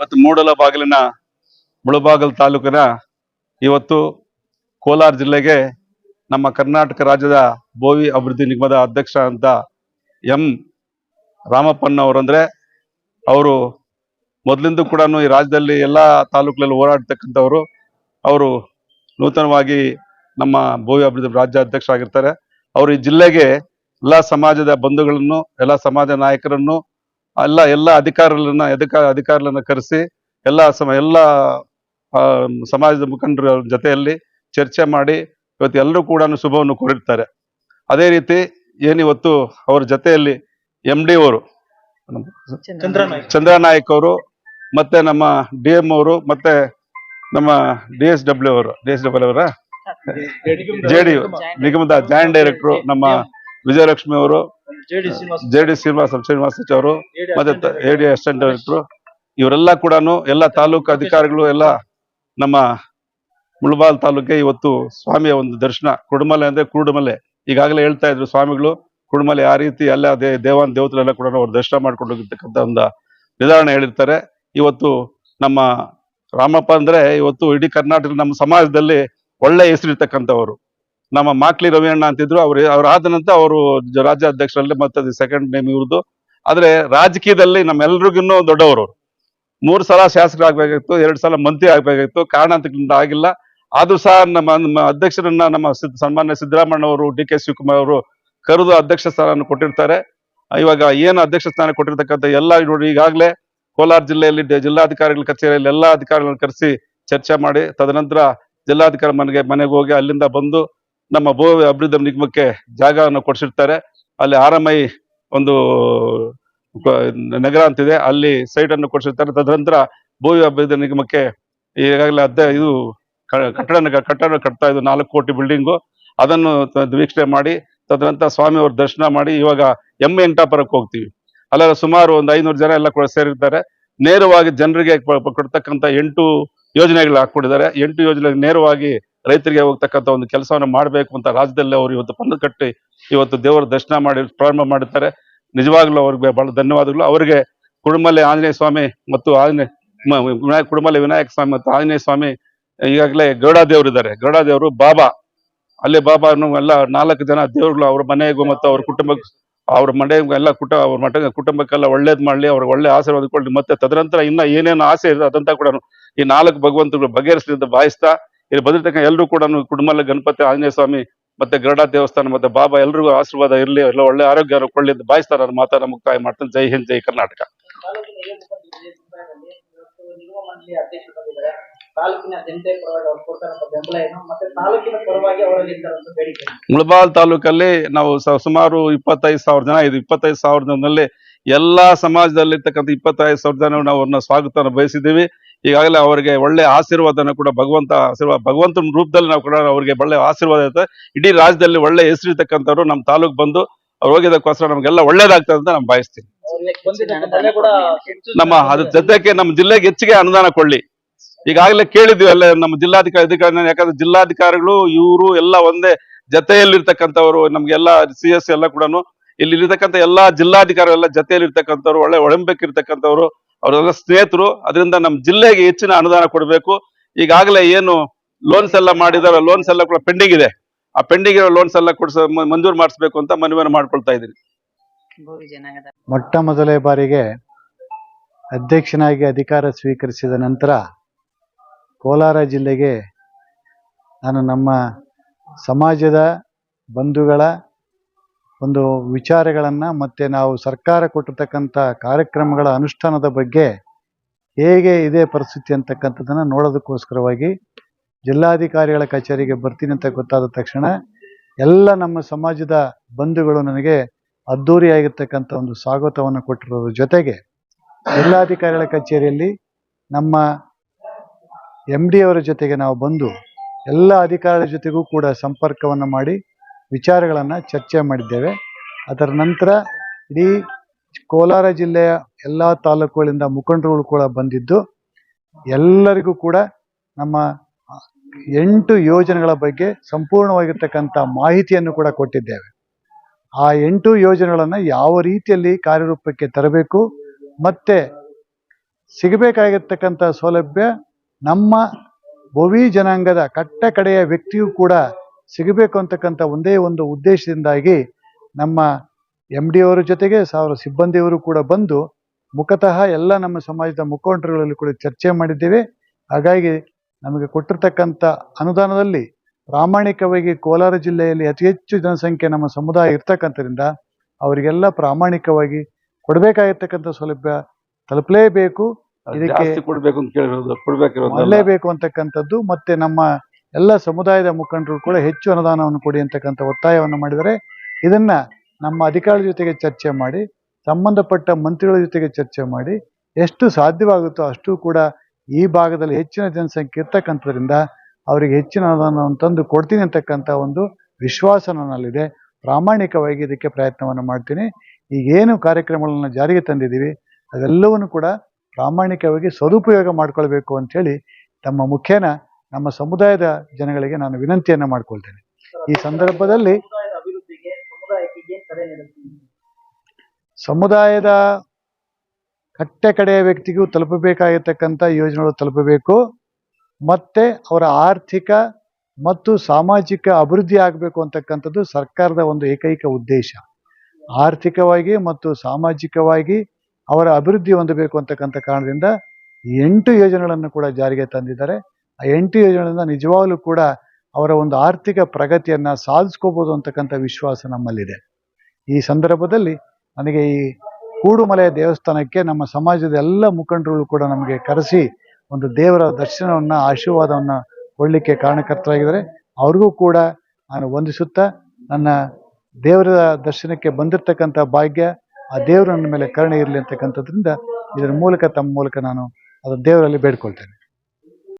ಮತ್ತು ಮೂಡಲ ಬಾಗಿಲಿನ ಮುಳಬಾಗಲ್ ತಾಲೂಕಿನ ಇವತ್ತು ಕೋಲಾರ ಜಿಲ್ಲೆಗೆ ನಮ್ಮ ಕರ್ನಾಟಕ ರಾಜ್ಯದ ಭೋವಿ ಅಭಿವೃದ್ಧಿ ನಿಗಮದ ಅಧ್ಯಕ್ಷ ಅಂತ ಎಂ ರಾಮಪ್ಪನವರಂದ್ರೆ ಅವರು ಮೊದಲಿಂದ ಕೂಡ ಈ ರಾಜ್ಯದಲ್ಲಿ ಎಲ್ಲ ತಾಲೂಕುಗಳಲ್ಲಿ ಹೋರಾಡ್ತಕ್ಕಂಥವರು. ಅವರು ನೂತನವಾಗಿ ನಮ್ಮ ಭೋವಿ ಅಭಿವೃದ್ಧಿ ರಾಜ್ಯ ಅಧ್ಯಕ್ಷ ಆಗಿರ್ತಾರೆ ಅವರು ಈ ಜಿಲ್ಲೆಗೆ ಎಲ್ಲ ಸಮಾಜದ ಬಂಧುಗಳನ್ನು, ಎಲ್ಲ ಸಮಾಜ ನಾಯಕರನ್ನು ಎಲ್ಲ ಎಲ್ಲ ಅಧಿಕಾರಿಗಳನ್ನ ಅಧಿಕ ಅಧಿಕಾರಿಗಳನ್ನ ಕರೆಸಿ ಎಲ್ಲ ಸಮ ಎಲ್ಲ ಸಮಾಜದ ಮುಖಂಡರ ಜೊತೆಯಲ್ಲಿ ಚರ್ಚೆ ಮಾಡಿ ಇವತ್ತು ಎಲ್ಲರೂ ಕೂಡ ಶುಭವನ್ನು ಕೋರಿರ್ತಾರೆ. ಅದೇ ರೀತಿ ಏನಿವತ್ತು ಅವರ ಜೊತೆಯಲ್ಲಿ ಎಂ ಡಿ ಅವರು ಚಂದ್ರನಾಯ್ಕ. ಚಂದ್ರನಾಯಕ್ ಅವರು ಮತ್ತೆ ನಮ್ಮ ಡಿ ಎಂ ಅವರು ಮತ್ತೆ ನಮ್ಮ ಡಿ ಎಸ್ ಡಬ್ಲ್ಯೂ ಅವರು ಡಿ ಎಸ್ ಡಬ್ಲ್ಯೂ ಅವರ? ಜೆ ಡಿ ನಿಗಮದ ಜಾಯಿಂಟ್ ಡೈರೆಕ್ಟರ್ ನಮ್ಮ ವಿಜಯಲಕ್ಷ್ಮಿ ಅವರು ಜೆ ಡಿ ಶ್ರೀನಿವಾಸ ಶ್ರೀನಿವಾಸ ಅವರು ಮತ್ತೆ ಎ ಡಿ ಅಸಿಸ್ಟೆಂಟ್ ಡೈರೆಕ್ಟರ್ ಇವರೆಲ್ಲ ಕೂಡ ಎಲ್ಲ ತಾಲೂಕು ಅಧಿಕಾರಿಗಳು ಎಲ್ಲ ನಮ್ಮ ಮುಳಬಾಲ್ ತಾಲೂಕಿಗೆ ಇವತ್ತು ಸ್ವಾಮಿಯ ಒಂದು ದರ್ಶನ. ಕುಡುಮಲೆ ಅಂದ್ರೆ ಕುರುಡುಮಲೆ ಈಗಾಗಲೇ ಹೇಳ್ತಾ ಇದ್ರು ಸ್ವಾಮಿಗಳು. ಕುಡುಮಲೆ ಆ ರೀತಿ ಅಲ್ಲ ದೇ ದೇವಾನ್ ದೇವತೆಲ್ಲ ಕೂಡ ಅವ್ರು ದರ್ಶನ ಮಾಡ್ಕೊಂಡು ಹೋಗಿರ್ತಕ್ಕಂಥ ಒಂದು ನಿಧಾನ ಹೇಳಿರ್ತಾರೆ. ಇವತ್ತು ನಮ್ಮ ರಾಮಪ್ಪ ಅಂದ್ರೆ ಇವತ್ತು ಇಡೀ ಕರ್ನಾಟಕ ನಮ್ಮ ಸಮಾಜದಲ್ಲಿ ಒಳ್ಳೆ ಹೆಸರಿರ್ತಕ್ಕಂಥವ್ರು. ನಮ್ಮ ಮಾಕ್ಲಿ ರವಿಯಣ್ಣ ಅಂತಿದ್ರು. ಅವ್ರು ಅವ್ರ ಆದ ನಂತರ ಅವರು ರಾಜ್ಯ ಅಧ್ಯಕ್ಷರಲ್ಲಿ ಮತ್ತೆ ಸೆಕೆಂಡ್ ನೇಮ್ ಇವ್ರದ್ದು ಆದ್ರೆ ರಾಜಕೀಯದಲ್ಲಿ ನಮ್ಮೆಲ್ರಿಗೂ ದೊಡ್ಡವರು. ಮೂರು ಸಲ ಶಾಸಕರಾಗಬೇಕಾಗಿತ್ತು, ಎರಡು ಸಲ ಮಂತ್ರಿ ಆಗ್ಬೇಕಾಗಿತ್ತು. ಅಂತ ಆಗಿಲ್ಲ. ಆದ್ರೂ ಸಹ ನಮ್ಮ ನಮ್ಮ ಅಧ್ಯಕ್ಷರನ್ನ ನಮ್ಮ ಸನ್ಮಾನ್ಯ ಸಿದ್ದರಾಮಣ್ಣ ಅವರು, ಡಿ ಕೆ ಶಿವಕುಮಾರ್ ಅವರು ಕರೆದು ಅಧ್ಯಕ್ಷ ಸ್ಥಾನ ಕೊಟ್ಟಿರ್ತಾರೆ. ಇವಾಗ ಏನು ಅಧ್ಯಕ್ಷ ಸ್ಥಾನ ಕೊಟ್ಟಿರ್ತಕ್ಕಂಥ ಎಲ್ಲ ನೋಡಿ, ಈಗಾಗಲೇ ಕೋಲಾರ ಜಿಲ್ಲೆಯಲ್ಲಿ ಜಿಲ್ಲಾಧಿಕಾರಿಗಳ ಕಚೇರಿಯಲ್ಲಿ ಎಲ್ಲಾ ಅಧಿಕಾರಿಗಳನ್ನ ಕರೆಸಿ ಚರ್ಚೆ ಮಾಡಿ. ತದನಂತರ ಜಿಲ್ಲಾಧಿಕಾರಿ ಮನೆಗೆ ಮನೆಗೆ ಹೋಗಿ ಅಲ್ಲಿಂದ ಬಂದು ನಮ್ಮ ಭೂ ಅಭಿವೃದ್ಧಿ ನಿಗಮಕ್ಕೆ ಜಾಗವನ್ನು ಕೊಡಿಸಿರ್ತಾರೆ. ಅಲ್ಲಿ ಆರ್ ಐ ಒಂದು ನಗರ ಅಂತಿದೆ. ಅಲ್ಲಿ ಸೈಟ್ ಅನ್ನು ಕೊಡಿಸಿರ್ತಾರೆ. ತದನಂತರ ಭೂ ಅಭಿವೃದ್ಧಿ ನಿಗಮಕ್ಕೆ ಈಗಾಗಲೇ ಅದ್ದ ಇದು ಕಟ್ಟಡ ಕಟ್ಟಡ ಕಟ್ತಾ ಇದ್ದು ನಾಲ್ಕು ಕೋಟಿ ಬಿಲ್ಡಿಂಗು ಅದನ್ನು ವೀಕ್ಷಣೆ ಮಾಡಿ, ತದನಂತರ ಸ್ವಾಮಿ ಅವ್ರ ದರ್ಶನ ಮಾಡಿ, ಇವಾಗ ಎಂ ವೆಂಕಟಾಪುರಕ್ಕೆ ಹೋಗ್ತೀವಿ. ಅಲ್ಲೆಲ್ಲ ಸುಮಾರು ಒಂದು ಐನೂರು ಜನ ಎಲ್ಲ ಸೇರಿರ್ತಾರೆ. ನೇರವಾಗಿ ಜನರಿಗೆ ಕೊಡ್ತಕ್ಕಂಥ ಎಂಟು ಯೋಜನೆಗಳು ಹಾಕೊಂಡಿದ್ದಾರೆ ಎಂಟು ಯೋಜನೆ ನೇರವಾಗಿ ರೈತರಿಗೆ ಹೋಗ್ತಕ್ಕಂಥ ಒಂದು ಕೆಲಸವನ್ನು ಮಾಡಬೇಕು ಅಂತ ರಾಜ್ಯದಲ್ಲೇ ಅವರು ಇವತ್ತು ಪಂದ ಕಟ್ಟಿ ಇವತ್ತು ದೇವರ ದರ್ಶನ ಮಾಡಿ, ಪ್ರಾರಂಭ ಮಾಡುತ್ತಾರೆ ನಿಜವಾಗ್ಲೂ ಅವ್ರಿಗೆ ಬಹಳ ಧನ್ಯವಾದಗಳು. ಅವರಿಗೆ ಕುಡುಮಲೆ ಆಂಜನೇಯ ಸ್ವಾಮಿ ಮತ್ತು ಆಂಜನೇಯ ವಿನಾಯಕ, ಕುಡುಮಲೆ ವಿನಾಯಕ ಸ್ವಾಮಿ ಮತ್ತು ಆಂಜನೇಯ ಸ್ವಾಮಿ, ಈಗಾಗಲೇ ಗೌಡ ದೇವರು ಇದ್ದಾರೆ. ಗೌಡ ದೇವರು ಬಾಬಾ. ಅಲ್ಲಿ ಬಾಬಾ ಎಲ್ಲ ನಾಲ್ಕು ಜನ ದೇವರುಗಳು ಅವ್ರ ಮನೆಗೂ ಮತ್ತು ಅವ್ರ ಕುಟುಂಬಕ್ಕೆ, ಅವ್ರ ಮನೆಗೂ ಎಲ್ಲ ಕುಟ, ಅವ್ರ ಮಠ, ಕುಟುಂಬಕ್ಕೆಲ್ಲ ಒಳ್ಳೇದು ಮಾಡ್ಲಿ, ಅವ್ರಿಗೆ ಒಳ್ಳೆ ಆಶೀರ್ವಾದ ಕೊಡ್ಲಿ. ಮತ್ತೆ ತದನಂತರ ಇನ್ನ ಏನೇನು ಆಸೆ ಇದೆ, ಅದಂತ ಕೂಡ ಈ ನಾಲ್ಕು ಭಗವಂತಗಳು ಬಗೆಹರಿಸಿದ ಭಾವಿಸ್ತಾ ಇಲ್ಲಿ ಬಂದಿರ್ತಕ್ಕ ಎಲ್ಲರೂ ಕೂಡ ಕುಡುಮಲ್ಲ ಗಣಪತಿ, ಆಂಜನೇಯ ಸ್ವಾಮಿ ಮತ್ತೆ ಗರುಡ ದೇವಸ್ಥಾನ ಮತ್ತೆ ಬಾಬಾ ಎಲ್ರಿಗೂ ಆಶೀರ್ವಾದ ಇರಲಿ, ಎಲ್ಲ ಒಳ್ಳೆ ಆರೋಗ್ಯ ಕೊಳ್ಳಿ ಅಂತ ಬಾಯಿಸ್ತಾರ ಮಾತನ್ನ ಮುಕ್ತಾಯ ಮಾಡ್ತಾನೆ. ಜೈ ಹಿಂದ್, ಜೈ ಕರ್ನಾಟಕ? ಮುಳಬಾಲ್ ತಾಲೂಕಲ್ಲಿ ನಾವು ಸುಮಾರು ಇಪ್ಪತ್ತೈದು ಸಾವಿರ ಜನ ಇದು ಇಪ್ಪತ್ತೈದು ಸಾವಿರ ಜನದಲ್ಲಿ ಎಲ್ಲಾ ಸಮಾಜದಲ್ಲಿರ್ತಕ್ಕಂಥ ಇಪ್ಪತ್ತೈದು ಸಾವಿರ ಜನ ನಾವು ಅವ್ರನ್ನ ಸ್ವಾಗತವನ್ನು ಬಯಸಿದ್ದೀವಿ. ಈಗಾಗಲೇ ಅವರಿಗೆ ಒಳ್ಳೆ ಆಶೀರ್ವಾದನ ಕೂಡ ಭಗವಂತ ಆಶೀರ್ವಾದ ಭಗವಂತನ ರೂಪದಲ್ಲಿ ನಾವು ಕೂಡ ಅವರಿಗೆ ಒಳ್ಳೆ ಆಶೀರ್ವಾದ ಇರುತ್ತೆ. ಇಡೀ ರಾಜ್ಯದಲ್ಲಿ ಒಳ್ಳೆ ಹೆಸರಿರ್ತಕ್ಕಂಥವ್ರು ನಮ್ಮ ತಾಲೂಕ್ ಬಂದು ಅವ್ರು ಹೋಗಿದ್ದಕ್ಕೋಸ್ಕರ ನಮ್ಗೆಲ್ಲ ಒಳ್ಳೇದಾಗ್ತದೆ ಅಂತ ನಾನು ಭಾವಿಸ್ತೀನಿ. ನಮ್ಮ ಅದ್ರ ಜೊತೆಗೆ ನಮ್ಮ ಜಿಲ್ಲೆಗೆ ಹೆಚ್ಚಿಗೆ ಅನುದಾನ ಕೊಡ್ಲಿ. ಈಗಾಗಲೇ ಕೇಳಿದ್ವಿ ಅಲ್ಲೇ ನಮ್ಮ ಜಿಲ್ಲಾಧಿಕಾರಿ ಅಧಿಕಾರಿ ಯಾಕಂದ್ರೆ ಜಿಲ್ಲಾಧಿಕಾರಿಗಳು, ಇವರು ಎಲ್ಲ ಒಂದೇ ಜೊತೆಯಲ್ಲಿರ್ತಕ್ಕಂಥವ್ರು, ನಮ್ಗೆಲ್ಲ ಸಿ ಎಸ್ ಎಲ್ಲ ಕೂಡ ಇಲ್ಲಿ ಇರ್ತಕ್ಕಂಥ ಎಲ್ಲಾ ಜಿಲ್ಲಾಧಿಕಾರಿ ಎಲ್ಲ ಜೊತೆಯಲ್ಲಿ ಇರ್ತಕ್ಕಂಥವ್ರು ಒಳ್ಳೆ ಒಳಂಬೆಕ್ಕಿರ್ತಕ್ಕಂಥವ್ರು ಅವರೆಲ್ಲ ಸ್ನೇಹಿತರು ಅದರಿಂದ ನಮ್ಮ ಜಿಲ್ಲೆಗೆ ಹೆಚ್ಚಿನ ಅನುದಾನ ಕೊಡಬೇಕು. ಈಗಾಗಲೇ ಏನು ಲೋನ್ಸ್ ಎಲ್ಲ ಮಾಡಿದಾರೆ ಲೋನ್ಸ್ ಎಲ್ಲ ಕೂಡ ಪೆಂಡಿಂಗ್ ಇದೆ. ಆ ಪೆಂಡಿಂಗ್ ಇರೋ ಲೋನ್ಸ್ ಎಲ್ಲ ಕೊಡ್ಸ ಮ- ಮಂಜೂರು ಮಾಡಿಸ್ಬೇಕು ಅಂತ ಮನವಿಯನ್ನು ಮಾಡ್ಕೊಳ್ತಾ ಇದ್ದೀನಿ. ಮೊಟ್ಟ ಮೊದಲೇ ಬಾರಿಗೆ ಅಧ್ಯಕ್ಷನಾಗಿ ಅಧಿಕಾರ ಸ್ವೀಕರಿಸಿದ ನಂತರ ಕೋಲಾರ ಜಿಲ್ಲೆಗೆ ನಾನು ನಮ್ಮ ಸಮಾಜದ ಬಂಧುಗಳ ಒಂದು ವಿಚಾರಗಳನ್ನು ಮತ್ತು ನಾವು ಸರ್ಕಾರ ಕೊಟ್ಟಿರ್ತಕ್ಕಂಥ ಕಾರ್ಯಕ್ರಮಗಳ ಅನುಷ್ಠಾನದ ಬಗ್ಗೆ ಹೇಗೆ ಇದೆ ಪರಿಸ್ಥಿತಿ ಅಂತಕ್ಕಂಥದ್ದನ್ನು ನೋಡೋದಕ್ಕೋಸ್ಕರವಾಗಿ ಜಿಲ್ಲಾಧಿಕಾರಿಗಳ ಕಚೇರಿಗೆ ಬರ್ತೀನಿ ಅಂತ ಗೊತ್ತಾದ ತಕ್ಷಣ ಎಲ್ಲ ನಮ್ಮ ಸಮಾಜದ ಬಂಧುಗಳು ನನಗೆ ಅದ್ಧೂರಿಯಾಗಿರ್ತಕ್ಕಂಥ ಒಂದು ಸ್ವಾಗತವನ್ನು ಕೊಟ್ಟಿರೋದ್ರ ಜೊತೆಗೆ ಜಿಲ್ಲಾಧಿಕಾರಿಗಳ ಕಚೇರಿಯಲ್ಲಿ ನಮ್ಮ ಎಂ ಡಿ ಅವರ ಜೊತೆಗೆ ನಾವು ಬಂದು ಎಲ್ಲ ಅಧಿಕಾರಿಗಳ ಜೊತೆಗೂ ಕೂಡ ಸಂಪರ್ಕವನ್ನು ಮಾಡಿ ವಿಚಾರಗಳನ್ನು ಚರ್ಚೆ ಮಾಡಿದ್ದೇವೆ. ಅದರ ನಂತರ ಇಡೀ ಕೋಲಾರ ಜಿಲ್ಲೆಯ ಎಲ್ಲ ತಾಲೂಕುಗಳಿಂದ ಮುಖಂಡರುಗಳು ಕೂಡ ಬಂದಿದ್ದು, ಎಲ್ಲರಿಗೂ ಕೂಡ ನಮ್ಮ ಎಂಟು ಯೋಜನೆಗಳ ಬಗ್ಗೆ ಸಂಪೂರ್ಣವಾಗಿರ್ತಕ್ಕಂಥ ಮಾಹಿತಿಯನ್ನು ಕೂಡ ಕೊಟ್ಟಿದ್ದೇವೆ. ಆ ಎಂಟು ಯೋಜನೆಗಳನ್ನು ಯಾವ ರೀತಿಯಲ್ಲಿ ಕಾರ್ಯರೂಪಕ್ಕೆ ತರಬೇಕು, ಮತ್ತೆ ಸಿಗಬೇಕಾಗಿರ್ತಕ್ಕಂಥ ಸೌಲಭ್ಯ ನಮ್ಮ ಭವಿ ಜನಾಂಗದ ಕಟ್ಟ ಕಡೆಯ ವ್ಯಕ್ತಿಯೂ ಕೂಡ ಸಿಗಬೇಕು ಅಂತಕ್ಕಂಥ ಒಂದೇ ಒಂದು ಉದ್ದೇಶದಿಂದಾಗಿ ನಮ್ಮ ಎಂ ಡಿ ಅವರ ಜೊತೆಗೆ ಸಾವಿರ ಸಿಬ್ಬಂದಿಯವರು ಕೂಡ ಬಂದು ಮುಖತಃ ಎಲ್ಲ ನಮ್ಮ ಸಮಾಜದ ಮುಖಂಡರುಗಳಲ್ಲಿ ಕೂಡ ಚರ್ಚೆ ಮಾಡಿದ್ದೇವೆ. ಹಾಗಾಗಿ ನಮಗೆ ಕೊಟ್ಟಿರ್ತಕ್ಕಂಥ ಅನುದಾನದಲ್ಲಿ ಪ್ರಾಮಾಣಿಕವಾಗಿ ಕೋಲಾರ ಜಿಲ್ಲೆಯಲ್ಲಿ ಅತಿ ಹೆಚ್ಚು ಜನಸಂಖ್ಯೆ ನಮ್ಮ ಸಮುದಾಯ ಇರ್ತಕ್ಕಂಥದ್ರಿಂದ ಅವರಿಗೆಲ್ಲ ಪ್ರಾಮಾಣಿಕವಾಗಿ ಕೊಡಬೇಕಾಗಿರ್ತಕ್ಕಂಥ ಸೌಲಭ್ಯ ತಲುಪಲೇಬೇಕು. ಇದಕ್ಕೆ- ಕೊಡ್ಬೇಕು ಅಂತ ಕೇಳಿರೋದು ಕೊಡ್ಬೇಕಿರೋದು ಮಾಡಲೇಬೇಕು ಅಂತಕ್ಕಂಥದ್ದು ಮತ್ತೆ ನಮ್ಮ ಎಲ್ಲ ಸಮುದಾಯದ ಮುಖಂಡರು ಕೂಡ ಹೆಚ್ಚು ಅನುದಾನವನ್ನು ಕೊಡಿ ಅಂತಕ್ಕಂಥ ಒತ್ತಾಯವನ್ನು ಮಾಡಿದರೆ ಇದನ್ನ ನಮ್ಮ ಅಧಿಕಾರಿಗಳ ಜೊತೆಗೆ ಚರ್ಚೆ ಮಾಡಿ, ಸಂಬಂಧಪಟ್ಟ ಮಂತ್ರಿಗಳ ಜೊತೆಗೆ ಚರ್ಚೆ ಮಾಡಿ, ಎಷ್ಟು ಸಾಧ್ಯವಾಗುತ್ತೋ ಅಷ್ಟು ಕೂಡ ಈ ಭಾಗದಲ್ಲಿ ಹೆಚ್ಚಿನ ಜನಸಂಖ್ಯೆ ಇರ್ತಕ್ಕಂಥದ್ರಿಂದ ಅವರಿಗೆ ಹೆಚ್ಚಿನ ಅನುದಾನವನ್ನು ತಂದು ಕೊಡ್ತೀನಿ ಅಂತಕ್ಕಂಥ ಒಂದು ವಿಶ್ವಾಸ ನನ್ನಲ್ಲಿದೆ. ಪ್ರಾಮಾಣಿಕವಾಗಿ ಇದಕ್ಕೆ ಪ್ರಯತ್ನವನ್ನು ಮಾಡ್ತೀನಿ. ಈಗೇನು ಕಾರ್ಯಕ್ರಮಗಳನ್ನು ಜಾರಿಗೆ ತಂದಿದ್ದೀವಿ, ಅದೆಲ್ಲವನ್ನು ಕೂಡ ಪ್ರಾಮಾಣಿಕವಾಗಿ ಸದುಪಯೋಗ ಮಾಡ್ಕೊಳ್ಬೇಕು ಅಂಥೇಳಿ ತಮ್ಮ ಮುಖೇನ ನಮ್ಮ ಸಮುದಾಯದ ಜನಗಳಿಗೆ ನಾನು ವಿನಂತಿಯನ್ನ ಮಾಡ್ಕೊಳ್ತೇನೆ. ಈ ಸಂದರ್ಭದಲ್ಲಿ ಸಮುದಾಯದ ಅಭಿವೃದ್ಧಿಗೆ ಸಮುದಾಯಕ್ಕೆ ಏನ್ ಕರೆ ಸಮುದಾಯದ ಕಟ್ಟೆ ಕಡೆಯ ವ್ಯಕ್ತಿಗೂ ತಲುಪಬೇಕಾಗಿರ್ತಕ್ಕಂಥ ಯೋಜನೆಗಳು ತಲುಪಬೇಕು. ಮತ್ತೆ ಅವರ ಆರ್ಥಿಕ ಮತ್ತು ಸಾಮಾಜಿಕ ಅಭಿವೃದ್ಧಿ ಆಗಬೇಕು ಅಂತಕ್ಕಂಥದ್ದು ಸರ್ಕಾರದ ಒಂದು ಏಕೈಕ ಉದ್ದೇಶ. ಆರ್ಥಿಕವಾಗಿ ಮತ್ತು ಸಾಮಾಜಿಕವಾಗಿ ಅವರ ಅಭಿವೃದ್ಧಿ ಹೊಂದಬೇಕು ಅಂತಕ್ಕಂಥ ಕಾರಣದಿಂದ ಎಂಟು ಯೋಜನೆಗಳನ್ನು ಕೂಡ ಜಾರಿಗೆ ತಂದಿದ್ದಾರೆ. ಆ ಎಂಟು ಯೋಜನೆಗಳಿಂದ ನಿಜವಾಗ್ಲೂ ಕೂಡ ಅವರ ಒಂದು ಆರ್ಥಿಕ ಪ್ರಗತಿಯನ್ನ ಸಾಧಿಸ್ಕೋಬಹುದು ಅಂತಕ್ಕಂಥ ವಿಶ್ವಾಸ ನಮ್ಮಲ್ಲಿದೆ. ಈ ಸಂದರ್ಭದಲ್ಲಿ ನನಗೆ ಈ ಕೂಡುಮಲೆಯ ದೇವಸ್ಥಾನಕ್ಕೆ ನಮ್ಮ ಸಮಾಜದ ಎಲ್ಲ ಮುಖಂಡರು ಕೂಡ ನಮಗೆ ಕರೆಸಿ ಒಂದು ದೇವರ ದರ್ಶನವನ್ನ, ಆಶೀರ್ವಾದವನ್ನ ಕೊಡಲಿಕ್ಕೆ ಕಾರಣಕರ್ತರಾಗಿದ್ದಾರೆ. ಅವ್ರಿಗೂ ಕೂಡ ನಾನು ವಂದಿಸುತ್ತಾ, ನನ್ನ ದೇವರ ದರ್ಶನಕ್ಕೆ ಬಂದಿರತಕ್ಕಂಥ ಭಾಗ್ಯ, ಆ ದೇವರು ನನ್ನ ಮೇಲೆ ಕರುಣೆ ಇರಲಿ ಅಂತಕ್ಕಂಥದ್ರಿಂದ ಇದರ ಮೂಲಕ ತಮ್ಮ ಮೂಲಕ ನಾನು ಅದು ದೇವರಲ್ಲಿ ಬೇಡ್ಕೊಳ್ತೇನೆ.